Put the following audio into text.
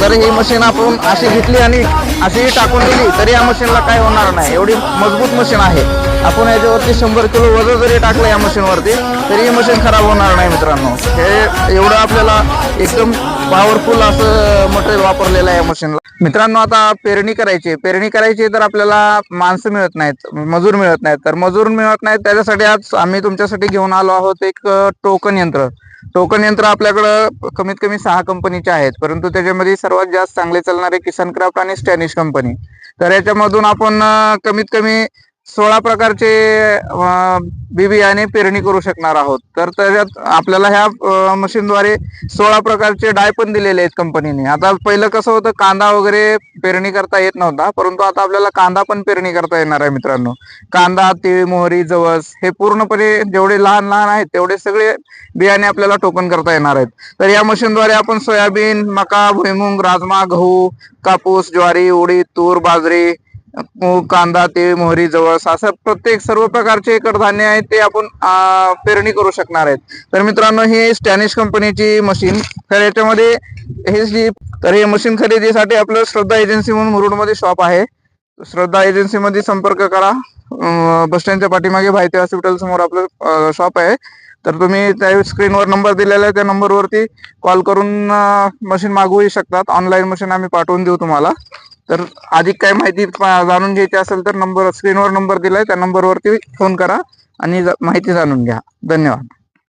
तर ही मशीन आपण अशी घेतली आणि अशी टाकून दिली तरी या मशीनला काय होणार नाही. एवढी मजबूत मशीन आहे. आपण याच्यावरती शंभर किलो वजन जरी टाकलं या मशीनवरती तरी ही मशीन खराब होणार नाही मित्रांनो. हे एवढं आपल्याला एकदम पॉवरफुल असं मटेरियल वापरलेलं आहे या मशीनला मित्रांनो आता पेरणी करायची आहे. पेरणी करायची तर आपल्याला माणसं मिळत नाहीत मजूर मिळत नाहीत. तर मजूर मिळत नाहीत त्याच्यासाठी आज आम्ही तुमच्यासाठी घेऊन आलो आहोत एक टोकन यंत्र. टोकन यंत्र आपल्याकडं कमीत कमी सहा कंपनीचे आहेत. परंतु त्याच्यामध्ये सर्वात जास्त चांगले चालणारे किसान क्राफ्ट आणि स्टॅनिश कंपनी. तर याच्यामधून आपण कमीत कमी सोळा प्रकारचे बी बियाणे पेरणी करू शकणार आहोत. तर त्याच्यात आपल्याला ह्या मशीनद्वारे सोळा प्रकारचे डाय पण दिलेले आहेत कंपनीने. आता पहिलं कसं होतं कांदा वगैरे पेरणी करता येत नव्हता परंतु आता आपल्याला कांदा पण पेरणी करता येणार आहे मित्रांनो. कांदा तिळ मोहरी जवस हे पूर्णपणे जेवढे लहान लहान आहेत तेवढे सगळे बियाणे आपल्याला टोकन करता येणार आहेत. तर या मशीनद्वारे आपण सोयाबीन मका भुईमुंग राजमा गहू कापूस ज्वारी उडीद तूर बाजरी कांदा तीळ मोहरी जवस असं प्रत्येक सर्व प्रकारचे कडधान्य आहेत ते आपण पेरणी करू शकणार आहेत. तर मित्रांनो ही स्टॅनिश कंपनीची मशीन तर याच्यामध्ये हे जी तर हे मशीन खरेदीसाठी आपलं श्रद्धा एजन्सी म्हणून मुरुडमध्ये शॉप आहे. श्रद्धा एजन्सीमध्ये संपर्क करा. बस स्टँडच्या पाठीमागे भायते हॉस्पिटल समोर आपलं शॉप आहे. तर तुम्ही त्या स्क्रीनवर नंबर दिलेला आहे त्या नंबरवरती कॉल करून मशीन मागवू शकतात. ऑनलाईन मशीन आम्ही पाठवून देऊ तुम्हाला. तर अधिक काय माहिती जाणून घ्यायची असेल तर नंबर स्क्रीनवर नंबर दिलाय. त्या नंबरवरती फोन करा आणि माहिती जाणून घ्या. धन्यवाद.